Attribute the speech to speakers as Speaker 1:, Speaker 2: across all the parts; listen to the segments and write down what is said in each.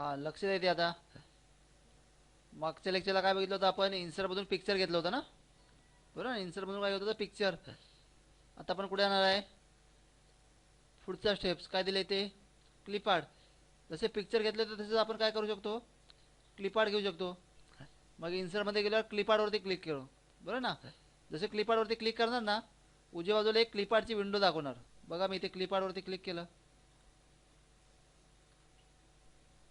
Speaker 1: हा लक्ष येते आता. मागच्या लेक्चरला काय बघितलं होतं आपण? इन्सरमधून पिक्चर घेतलं होतं ना? बरोबर? इन्सरमधून काय होतं? पिक्चर आता आपण कुठे येणार आहे? पुढचा स्टेप्स काय दिले ते? क्लिपार्ड जसे पिक्चर घेतले तर तसेच आपण काय करू शकतो? क्लिपार्ड घेऊ शकतो. मग इन्सरमध्ये गेल्यावर क्लिपार्डवरती क्लिक करू. बरोबर ना? जसे क्लिपार्डवरती क्लिक करणार ना उजव्या बाजूला एक क्लिपार्डची विंडो दाखवणार. बघा मी इथे क्लिपार्डवरती क्लिक केलं.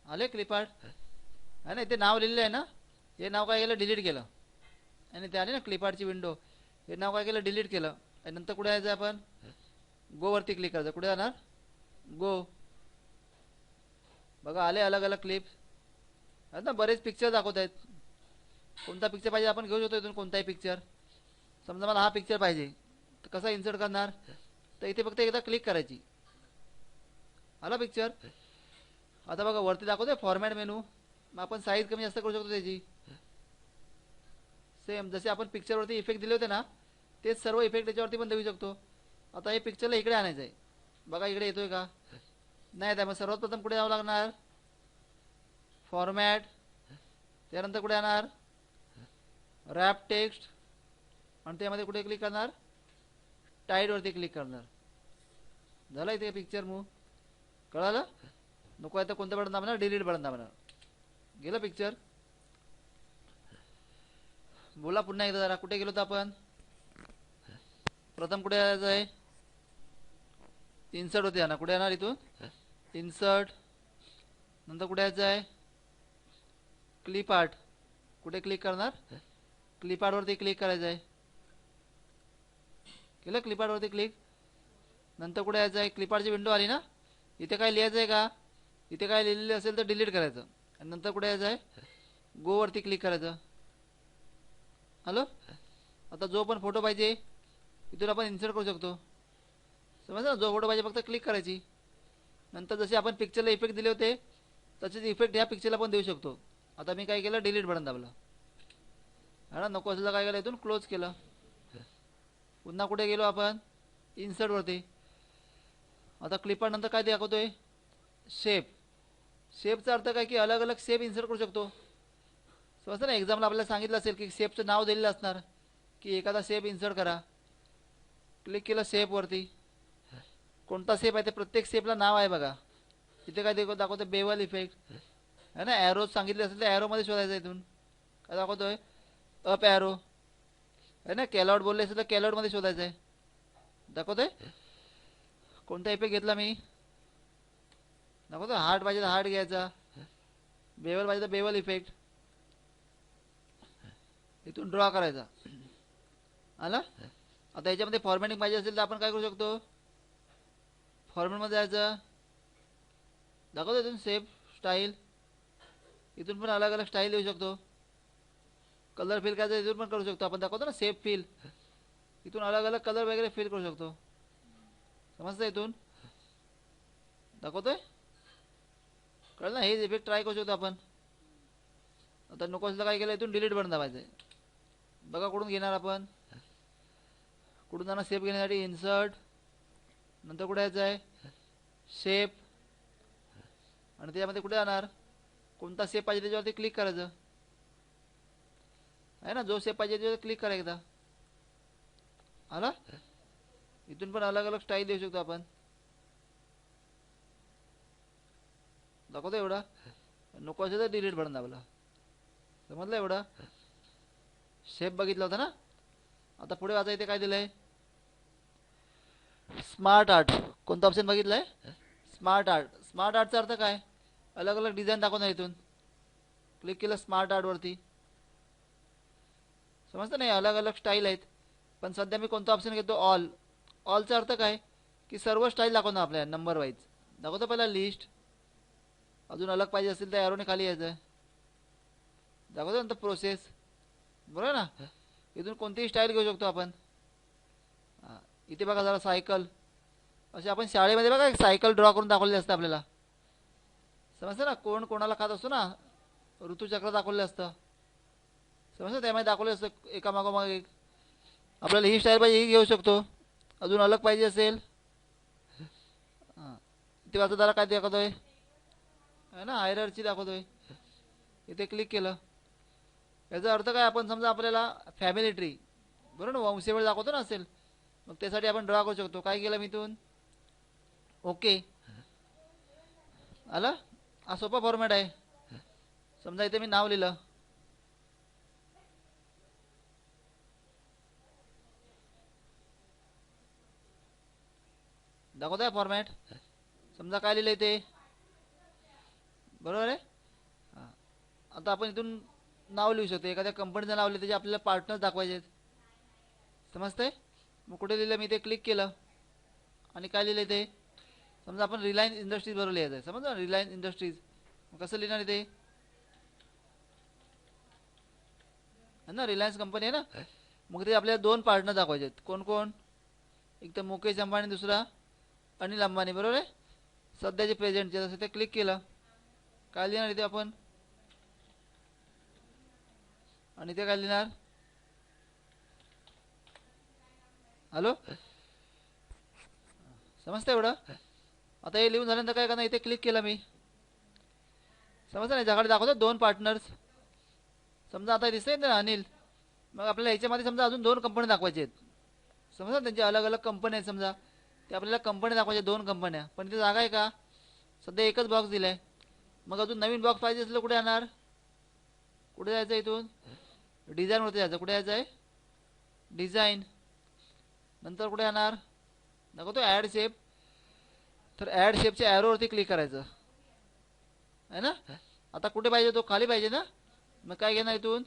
Speaker 1: आले क्लिपार्ट आहे ना इथे नाव लिहिलेलं आहे ना? हे नाव काय केलं? डिलीट केलं. आणि ते आले ना क्लिपार्टची विंडो हे नाव काय केलं? डिलीट केलं. आणि नंतर कुठे यायचं आपण? गोवरती क्लिक करायचं. कुठे जाणार? गो. बघा आले अलग अलग क्लिप आहेत ना बरेच पिक्चर दाखवत आहेत. कोणता पिक्चर पाहिजे आपण घेऊ शकतो इथून कोणताही पिक्चर समजा मला हा पिक्चर पाहिजे. तर कसा इन्सर्ट करणार? तर इथे फक्त एकदा क्लिक करायची. आला पिक्चर आता बघा वरती दाखवतोय फॉर्मॅट मेनू मग आपण साईज कमी जास्त करू शकतो त्याची. सेम जसे आपण पिक्चरवरती इफेक्ट दिले होते ना तेच सर्व इफेक्ट त्याच्यावरती पण देऊ शकतो. आता हे पिक्चरला इकडे आणायचं आहे बघा इकडे येतोय का? नाही त्यामुळे सर्वात प्रथम कुठे जावं लागणार? फॉर्मॅट त्यानंतर कुठे येणार रॅप टेक्स्ट आणि त्यामध्ये कुठे क्लिक करणार? टाईडवरती क्लिक करणार. झालं इथे पिक्चर मूव कळालं? नको आहे तर कोणतं बटन दाबणार? डिलीट बटन दाबणार. गेलं पिक्चर बोला पुन्हा एकदा जरा. कुठे गेलो होतो आपण? प्रथम कुठे यायचं आहे? इन्सर्ट होते ना कुठे येणार इथून? इन्सर्ट नंतर कुठे यायचं आहे? क्लिप आर्ट कुठे क्लिक करणार? क्लिप आर्टवरती क्लिक करायचं आहे. केलं? क्लिप आर्टवरती क्लिक नंतर कुठे यायचं आहे? क्लिप आर्टची विंडो आली ना? इथे काय लिहायचं आहे का? इथे काय लिहिलेलं असेल तर डिलीट करायचं. आणि नंतर कुठे यायचं आहे? गोवरती क्लिक करायचं. हॅलो आता जो पण फोटो पाहिजे इथून आपण इन्सर्ट करू शकतो. समजा ना? जो फोटो पाहिजे फक्त क्लिक करायची. नंतर जसे आपण पिक्चरला इफेक्ट दिले होते तसेच इफेक्ट ह्या पिक्चरला पण देऊ शकतो. आता मी काय केलं? डिलीट बटन दाबलं. हा ना? नको असलं काय केलं? इथून क्लोज केलं. पुन्हा कुठे गेलो आपण? इन्सर्टवरती आता क्लिपानंतर नंतर काय आहे शेप सेपचा अर्थ काय की अलग अलग सेप इन्सर्ट करू शकतो. समजतं ना एक्झामला आपल्याला सांगितलं असेल की सेपचं नाव दिलेलं असणार की एखादा सेप इन्सर्ट करा. क्लिक केलं सेपवरती कोणता सेप आहे ते प्रत्येक सेपला नाव आहे बघा. इथे काय देखो दाखवतं बेवल इफेक्ट है ना? ॲरो सांगितले असेल तर ॲरोमध्ये शोधायचं इथून. काय दाखवतोय? अप ॲरो है ना? कॅलॉट बोलले असेल तर कॅलॉटमध्ये शोधायचं आहे. दाखवतोय? कोणता इफेक्ट घेतला मी? दाखवतो हार्ट पाहिजे तर हार्ट घ्यायचा. बेवल पाहिजे तर बेवल इफेक्ट इथून ड्रॉ करायचा. आला? आता याच्यामध्ये फॉर्मॅटिंग पाहिजे असेल तर आपण काय करू शकतो? फॉर्मॅटमध्ये जायचं. दाखवतो इथून सेफ स्टाईल इथून पण अलग अलग स्टाईल येऊ शकतो. कलर फील करायचं इथून पण करू शकतो. आपण दाखवतो ना सेफ फील इथून अलग अलग कलर वगैरे फील करू शकतो. समजतं इथून? दाखवतोय? कळलं ना? हेच इफेक्ट ट्राय करू शकतो आपण. आता नको असलं काय केलं? इथून डिलीट बटन दाबायचं. आहे बघा कुठून घेणार आपण. कुठून जाणार? सेप घेण्यासाठी इन्सर्ट नंतर कुठे यायचं आहे? शेप आणि त्याच्यामध्ये कुठे जाणार? कोणता सेप पाहिजे त्याच्यावरती क्लिक करायचं. आहे ना? जो सेप पाहिजे त्याच्यावर क्लिक करा एकदा. आला? इथून पण अलग अलग स्टाईल देऊ शकतो आपण. दाखवतो एवढा? नको असेल तर डिलीट बटन दाबला. समजलं एवढं? शेप बघितला होता ना? आता पुढे वाचा इथे काय दिलं आहे स्मार्ट आर्ट कोणतं ऑप्शन बघितलंय? स्मार्ट आर्ट स्मार्ट आर्टचा अर्थ काय? अलग अलग डिझाईन दाखवणार इथून. क्लिक केलं स्मार्ट आर्टवरती समजतं नाही? अलग अलग स्टाईल आहेत. पण सध्या मी कोणता ऑप्शन घेतो? ऑल ऑलचा अर्थ काय? की सर्व स्टाईल दाखवणार आपल्या नंबर वाईज दाखवतो पहिला लिस्ट अजून अलग पाहिजे असेल तर एरोने खाली यायचं. दाखवतो नंतर प्रोसेस बरोबर ना? इथून कोणतीही स्टाईल घेऊ शकतो आपण. इथे बघा जरा सायकल असे आपण शाळेमध्ये बघा एक सायकल ड्रॉ करून दाखवले असतं आपल्याला. समजतं ना? कोण कोणाला खात असतो ना? ऋतुचक्र दाखवले असतं. समजतं? त्यामध्ये दाखवले असतं एकामागोमाग एक. आपल्याला ही स्टाईल पाहिजे ही घेऊ शकतो. अजून अलग पाहिजे असेल. हां. इथे वाचा जरा काय दाखवतोय? आहे ना आयरची दाखवतोय. इथे क्लिक केलं. याचा अर्थ काय आपण समजा आपल्याला फॅमिली ट्री बरोबर ना वंशवेळ दाखवतो ना असेल मग त्यासाठी आपण ड्रॉ करू शकतो. काय केलं मी इथून? ओके आलं? हा सोपा फॉर्मॅट आहे. समजा इथे मी नाव लिहिलं. दाखवत आहे फॉर्मॅट समजा काय लिहिलं इथे? बरोबर आहे? हां. आता आपण इथून नाव लिहू शकतो. एखाद्या कंपनीचं नाव लिहिलं त्याचे आपल्याला पार्टनर्स दाखवायचे आहेत. समजतंय? मग कुठे लिहिलं? मी ते क्लिक केलं. आणि काय लिहिलं इथे? समजा आपण रिलायन्स इंडस्ट्रीज बरोबर लिहायचं आहे. समजा रिलायन्स इंडस्ट्रीज मग कसं लिहिणार इथे? है ना? रिलायन्स कंपनी आहे ना? मग ते आपल्याला दोन पार्टनर दाखवायचे आहेत. कोण कोण? एक तर मुकेश अंबानी दुसरा अनिल अंबानी. बरोबर आहे? सध्याचे प्रेझेंटचे तसं ते क्लिक केलं. काय लिहिणार इथे आपण. आणि ते काय लिहिणार हॅलो? समजतं एवढं? आता हे लिहून झाल्यानंतर काय करणार? इथे क्लिक केलं मी. समजलं ना? याच्याकडे दाखवतो दोन पार्टनर्स समजा आता दिसतंय ना अनिल? मग आपल्याला याच्यामध्ये समजा अजून दोन कंपन्या दाखवायचे आहेत. समजा त्यांच्या अलग अलग कंपन्या आहेत समजा. ते आपल्याला कंपन्या दाखवायच्या दोन कंपन्या पण इथे जागा आहे का? सध्या एकच बॉक्स दिलाय. मग अजून नवीन बॉक्स पाहिजे असलं कुठे येणार कुठे जायचं इथून? डिझाईनवरती जायचं. कुठे जायचं आहे डिझाईन नंतर कुठे येणार नको तो ॲड शेप तर ॲड शेपच्या ॲरोवरती क्लिक करायचं. आहे ना? आता कुठे पाहिजे तो खाली पाहिजे ना? मग काय घेणार इथून?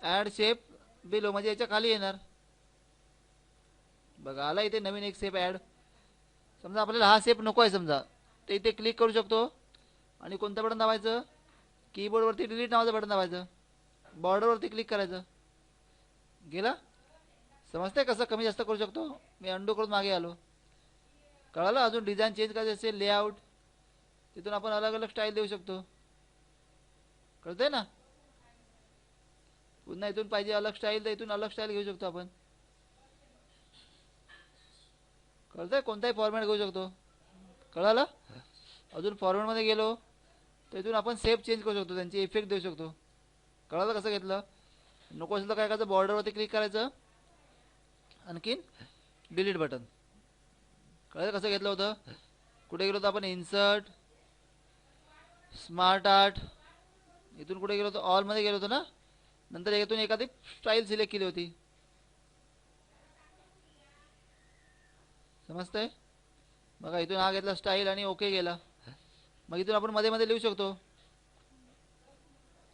Speaker 1: ॲड शेप बिलो म्हणजे याच्या खाली येणार. बघा आला इथे नवीन एक शेप ॲड समजा आपल्याला हा शेप नको आहे समजा. ते इथे क्लिक करू शकतो. आणि कोणतं बटन दाबायचं? कीबोर्डवरती डिलीट नावाचं बटन दाबायचं. बॉर्डरवरती क्लिक करायचं. गेला? समजते कसं? कमी जास्त करू शकतो? मी अंडू करून मागे आलो. कळालं? अजून डिझाईन चेंज करायचं असेल लेआउट तिथून आपण अलग अलग स्टाईल देऊ शकतो. कळतंय ना? पुन्हा इथून पाहिजे अलग स्टाईल तर इथून अलग स्टाईल घेऊ शकतो आपण. कळतंय? कोणताही फॉर्मॅट घेऊ शकतो. कळालं? अजून फॉर्मॅटमध्ये गेलो. तर इथून आपण सेफ चेंज करू शकतो त्यांचे इफेक्ट देऊ शकतो. कळालं कसं घेतलं? नको असलं काय करायचं? बॉर्डरवरती क्लिक करायचं. आणखीन डिलीट बटन कळलं कसं घेतलं होतं? कुठे गेलो होतो आपण? इन्सर्ट स्मार्ट आर्ट इथून कुठे गेलो होतो? ऑलमध्ये गेलो होतो ना? नंतर यातून एखादी स्टाईल सिलेक्ट केली होती. समजतंय? बघा इथून हा घेतला स्टाईल आणि ओके गेला. मग इथून आपण मध्ये मध्ये लिहू शकतो.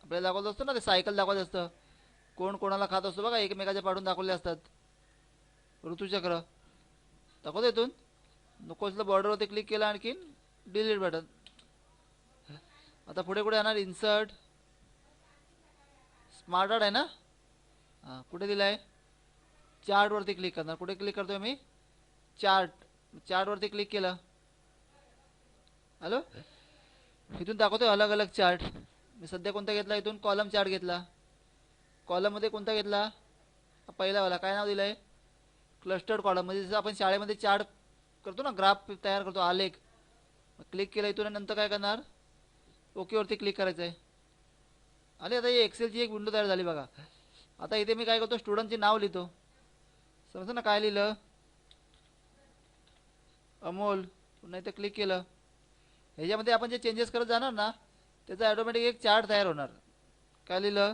Speaker 1: आपल्याला दाखवत असतं ना ते सायकल दाखवत असतं. कोण कोणाला खात असतो बघा एकमेकाच्या पाठून दाखवले असतात. ऋतुचक्र. दाखवतो इथून. नको बॉर्डरवरती क्लिक केलं आणखीन डिलीट बटन आता पुढे कुठे येणार? इन्सर्ट स्मार्ट आर्ट आहे ना? हां कुठे दिलं आहे चार्टवरती क्लिक करणार. कुठे क्लिक करतोय मी? चार्ट चार्टवरती क्लिक केलं. हॅलो इथून दाखवतोय अलग अलग चार्ट मी सध्या कोणता घेतला? इथून कॉलम चार्ट घेतला. कॉलममध्ये कोणता घेतला? पहिलावाला काय नाव दिलं आहे क्लस्टर्ड कॉलम म्हणजे जसं आपण शाळेमध्ये चार्ट करतो ना ग्राफ तयार करतो आलेख. क्लिक केला इथून नंतर काय करणार? ओकेवरती क्लिक करायचं आहे आले आता ही एक्सेलची एक विंडो तयार झाली बघा. आता इथे मी काय करतो? स्टुडंटचे नाव लिहितो. समजतं ना काय लिहिलं? अमोल. पुन्हा इथे क्लिक केलं. ह्याच्यामध्ये आपण जे चेंजेस करत जाणार ना त्याचा ॲटोमॅटिक एक चार्ट तयार होणार. काय लिहिलं?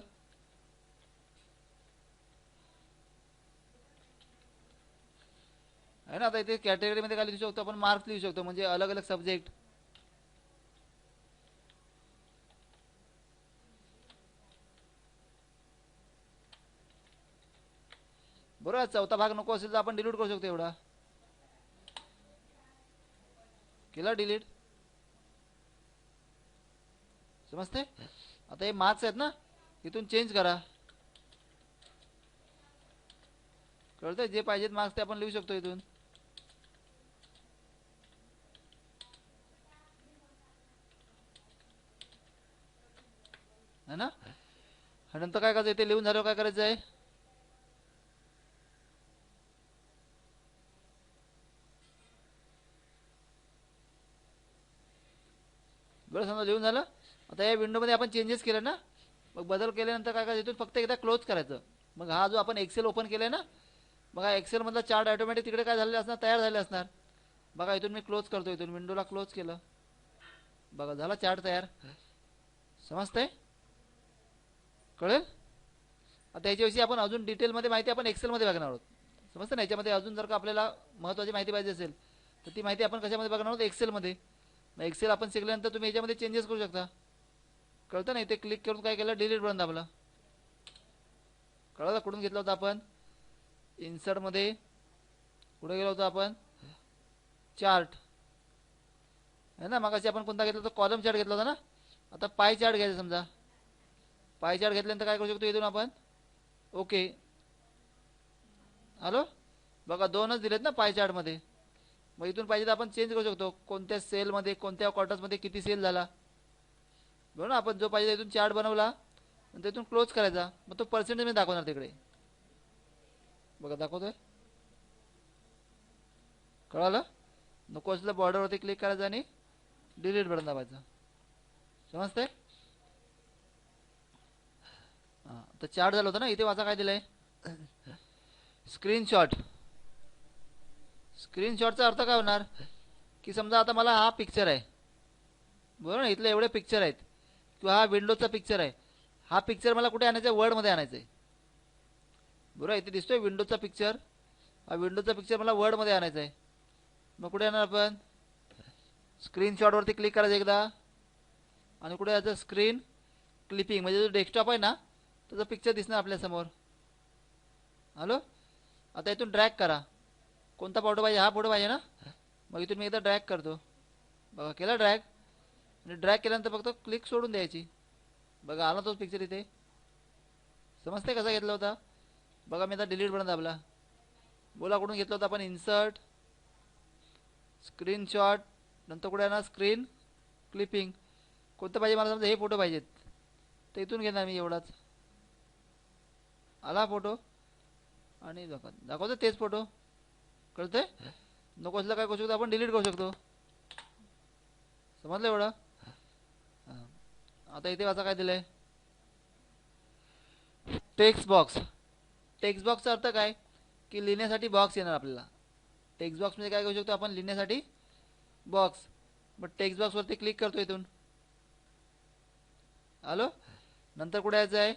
Speaker 1: आहे ना आता इथे कॅटेगरीमध्ये काय लिहू शकतो आपण? मार्क्स लिहू शकतो म्हणजे अलग अलग सब्जेक्ट बरोबर चौथा भाग नको असेल तर आपण डिलीट करू शकतो एवढा. केला डिलीट समजते? आता हे मार्क्स आहेत ना इथून चेंज करा. कळतंय? जे पाहिजेत मार्क्स ते आपण लिहू शकतो इथून. है ना? आणि नंतर काय करायचं? इथे लिहून झाल्यावर काय करायचं आहे? बरं समजा लिहून झालं. आता या विंडोमध्ये आपण चेंजेस केलं ना मग बदल केल्यानंतर काय करायचं इथून फक्त एकदा क्लोज करायचं. मग हा जो आपण एक्सेल ओपन केला आहे ना मग हा एक्सेलमधला चार्ट ऑटोमॅटिक तिकडे काय झालेले असणार तयार झाले असणार. बघा इथून मी क्लोज करतो इथून विंडोला क्लोज केलं. बघा झाला चार्ट तयार. समजतंय? कळेल? आता याच्याविषयी आपण अजून डिटेलमध्ये माहिती आपण एक्सेलमध्ये बघणार आहोत. समजतं ना? याच्यामध्ये अजून जर का आपल्याला महत्त्वाची माहिती पाहिजे असेल तर ती माहिती आपण कशामध्ये बघणार आहोत? एक्सेलमध्ये मग एक्सेल आपण शिकल्यानंतर तुम्ही याच्यामध्ये चेंजेस करू शकता. कळतं नाही ते क्लिक करून काय केलं? डिलीट बटन दाबलं. कळलं कुठून घेतलं होतं आपण? इन्सर्टमध्ये कुठे गेलो होतो आपण? चार्ट आहे ना? मग आपण कोणता घेतला होता? कॉलम चार्ट घेतला होता ना? आता पाय चार्ट घ्यायचा समजा. पाय चार्ट घेतल्यानंतर काय करू शकतो इथून आपण? ओके हॅलो बघा दोनच दिलेत ना पाय चार्टमध्ये मग इथून पाहिजे तर आपण चेंज करू शकतो. कोणत्या सेलमध्ये कोणत्या क्वार्टर्समध्ये किती सेल झाला? बरोबर ना आपण जो पाहिजे इथून चार्ट बनवला आणि तिथून क्लोज करायचा. मग तो पर्सेंटेजमध्ये दाखवणार तिकडे. बघा दाखवतोय? कळालं? नको असलं बॉर्डरवरती क्लिक करायचं आणि डिलीट बटन दाबायचं. समजतंय? हां तर चार्ट झालं होतं ना इथे वाचा काय दिलंय? स्क्रीनशॉट स्क्रीनशॉटचा अर्थ काय होणार? की समजा आता मला हा पिक्चर आहे. बरोबर? ना इथले एवढे पिक्चर आहेत. किंवा हा विंडोचा पिक्चर आहे. हा पिक्चर मला कुठे आणायचा? आहे वर्डमध्ये आणायचा आहे. बरोबर इथे दिसतोय विंडोचा पिक्चर हा विंडोचा पिक्चर मला वर्डमध्ये आणायचा आहे. मग कुठे येणार आपण? स्क्रीनशॉटवरती क्लिक करायचं एकदा. आणि कुठे याचं स्क्रीन क्लिपिंग म्हणजे जो डेस्कटॉप आहे ना त्याचा पिक्चर दिसणार आपल्यासमोर हॅलो आता इथून ड्रॅग करा. कोणता फोटो पाहिजे? हा फोटो पाहिजे ना? मग इथून मी एकदा ड्रॅग करतो. बघा केला ड्रॅग आणि ड्रॅग केल्यानंतर फक्त क्लिक सोडून द्यायची. बघा आला तोच पिक्चर इथे. समजते कसा घेतला होता? बघा मी आता डिलीट बटन दाबला. बोला कुठून घेतला होता आपण? इन्सर्ट स्क्रीनशॉट नंतर कुठे येणार? स्क्रीन क्लिपिंग कोणतं पाहिजे मला समजा? हे फोटो पाहिजेत. तर इथून घेणार मी एवढाच. आला फोटो आणि दाखव दाखवतो तेच फोटो कळतंय? नको असलं काय करू शकतो? आपण डिलीट करू शकतो. समजलं एवढं? आता इथे वाचा काय दिलंय? टेक्स्ट बॉक्स टेक्स्ट बॉक्सचा अर्थ काय? की लिहिण्यासाठी बॉक्स येणार आपल्याला. टेक्स्ट बॉक्समध्ये म्हणजे काय करू शकतो आपण? लिहिण्यासाठी बॉक्स मग टेक्स्ट बॉक्सवरती क्लिक करतो इथून. हॅलो नंतर कुठे यायचं आहे?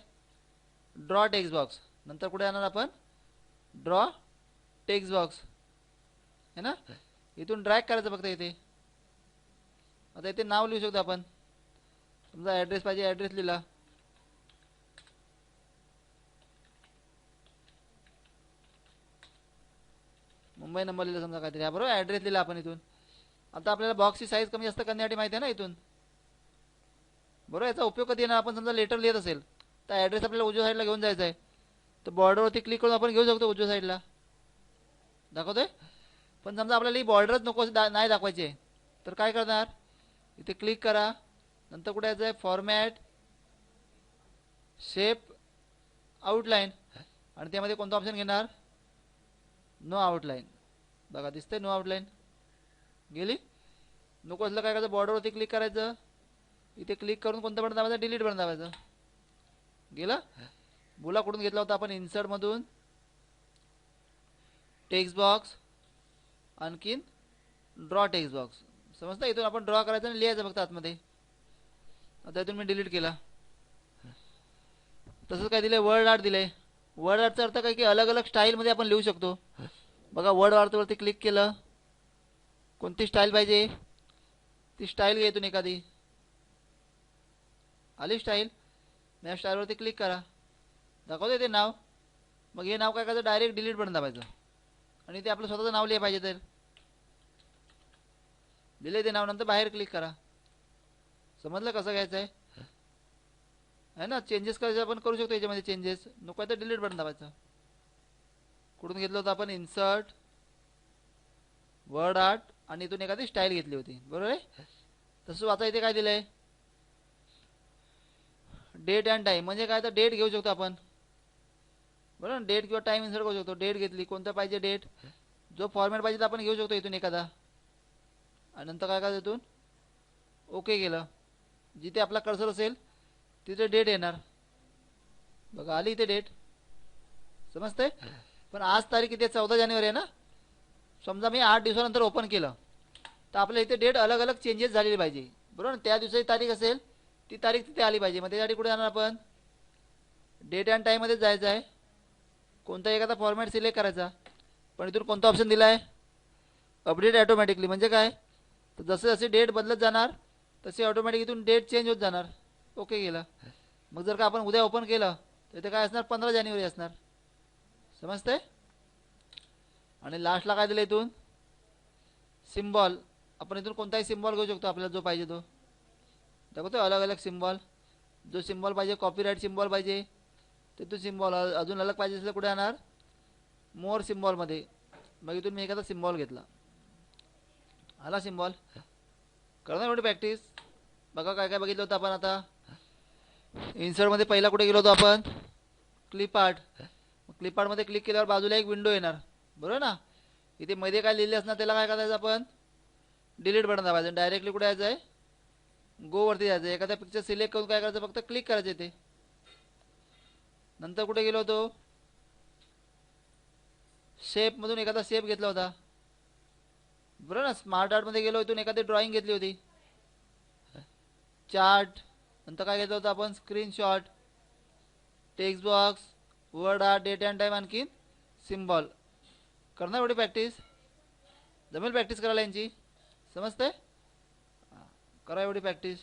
Speaker 1: ड्रॉ टेक्स्ट बॉक्स नंतर कुठे येणार आपण? ड्रॉ टेक्स्ट बॉक्स है ना? इथून ड्रॅग करायचं फक्त इथे. आता इथे नाव लिहू शकतो आपण. समजा ॲड्रेस पाहिजे ॲड्रेस लिहिला. मुंबई नंबर लिहिला समजा काहीतरी. बरोबर? ॲड्रेस लिहिला आपण इथून. आता आपल्याला बॉक्सची साईज कमी जास्त करण्यासाठी माहिती आहे ना इथून? बरोबर? याचा उपयोग कधी येणार? आपण समजा लेटर लिहित असेल तर ॲड्रेस आपल्याला उजव्या साईडला घेऊन जायचा आहे तर बॉर्डरवरती क्लिक करून आपण घेऊ शकतो उजव्या साईडला दाखवतोय? पण समजा आपल्याला ही बॉर्डरच नको दा नाही दाखवायची आहे तर काय करणार? इथे क्लिक करा. नंतर कुठे यायचं आहे फॉर्मॅट शेप आउटलाईन आणि त्यामध्ये कोणतं ऑप्शन घेणार? नो आउटलाईन बघा दिसतंय नो आउटलाईन गेली? नको असलं काय करायचं? बॉर्डरवरती क्लिक करायचं. इथे क्लिक करून कोणतं बटन दाबायचं? डिलीट बटन दाबायचं. गेलं? बोला कुठून घेतला होता आपण? इन्सर्टमधून टेक्स्ट बॉक्स आणखीन ड्रॉ टेक्स्ट बॉक्स समजतं इथून आपण ड्रॉ करायचं आणि लिहायचं फक्त आतमध्ये. आता इथून मी डिलीट केला. तसंच काय दिलंय? वर्ड आर्ट दिलंय. वर्ड आर्टचा अर्थ काय की अलग अलग स्टाईलमध्ये आपण लिहू शकतो. बघा वर्ड आर्टवरती क्लिक केलं. कोणती स्टाईल पाहिजे? ती स्टाईल घे इथून एखादी. आली स्टाईल या स्टाईलवरती क्लिक करा. दाखवते ते नाव. मग हे नाव काय करायचं? डायरेक्ट डिलीट बटन दाबायचं. आणि ते आपलं स्वतःचं नाव लिहा पाहिजे तर. दिले ते नाव नंतर बाहेर क्लिक करा. समजलं कसं घ्यायचं आहे? आहे ना? चेंजेस करायचं आपण करू शकतो याच्यामध्ये चेंजेस नको आहे तर डिलीट बटन दाबायचं. कुठून घेतलं होतं आपण? इन्सर्ट वर्ड आर्ट आणि इथून एखादी स्टाईल घेतली होती. बरोबर आहे? तसं आता इथे काय दिलं आहे डेट अँड टाईम म्हणजे काय? तर डेट घेऊ शकतो आपण. बरोबर? ना डेट किंवा टाईम इन्सर्ट करू शकतो. डेट घेतली. कोणता पाहिजे डेट जो फॉर्मॅट पाहिजे तो आपण घेऊ शकतो इथून एखादा. आणि नंतर काय करायचं इथून? ओके केलं. जिथे आपला कर्सर असेल तिथे डेट येणार. बघा आली इथे डेट समजते पण आज तारीख इथे चौदा जानेवारी आहे ना? समजा मी आठ दिवसानंतर ओपन केलं तर आपल्या इथे डेट अलग अलग चेंजेस झालेली पाहिजे. बरोबर? ना त्या दिवसाची तारीख असेल ती तारीख तिथे आली पाहिजे. मग त्यासाठी कुठे जाणार आपण? डेट अँड टाईममध्येच जायचं आहे. कोणता एखादा फॉर्मॅट सिलेक्ट करायचा. पण इथून कोणता ऑप्शन दिला आहे अपडेट ॲटोमॅटिकली म्हणजे काय? तर जसे जसे डेट बदलत जाणार तसे ऑटोमॅटिक इथून डेट चेंज होत जाणार. ओके गेलं मग जर का आपण उद्या ओपन केलं तर इथे काय असणार? पंधरा जानेवारी असणार. समजते आणि लास्टला काय दिलं इथून? सिम्बॉल आपण इथून कोणताही सिम्बॉल घेऊ शकतो आपल्याला जो पाहिजे तो. दाखवतो अलग अलग सिम्बॉल जो सिम्बॉल पाहिजे कॉपीराईट सिम्बॉल पाहिजे. ते तो सिम्बॉल अजून अलग पाहिजे असलं कुठे येणार मोर सिम्बॉलमध्ये मग इथून मी एखादा सिम्बॉल घेतला. आला सिम्बॉल करणार एवढी प्रॅक्टिस बघा काय काय बघितलं होतं आपण आता. इन्सर्टमध्ये पहिला कुठे गेलो होतो आपण? क्लिप आर्ट क्लिप आर्टमध्ये क्लिक केल्यावर बाजूला एक विंडो येणार. बरोबर ना? इथे मध्ये काय लिहिले असणार त्याला काय करायचं आपण? Delete button दाबायचं. डायरेक्टली कुठे यायचं आहे गोवरती जायचं एखादा पिक्चर सिलेक्ट करून काय करायचं? फक्त क्लिक करायचं ते नंतर कुठे गेलो होतो? शेपमधून एखादा शेप घेतला होता. बरोबर ना स्मार्ट आर्टमध्ये गेलो इथून एखादी ड्रॉइंग घेतली होती. चार्ट नंतर काय घेतलं होतं आपण? Screenshot text box word art date and time आणखीन सिम्बॉल करणार एवढी प्रॅक्टिस जमेल प्रॅक्टिस करायला यांची? समजते करा एवढी प्रॅक्टिस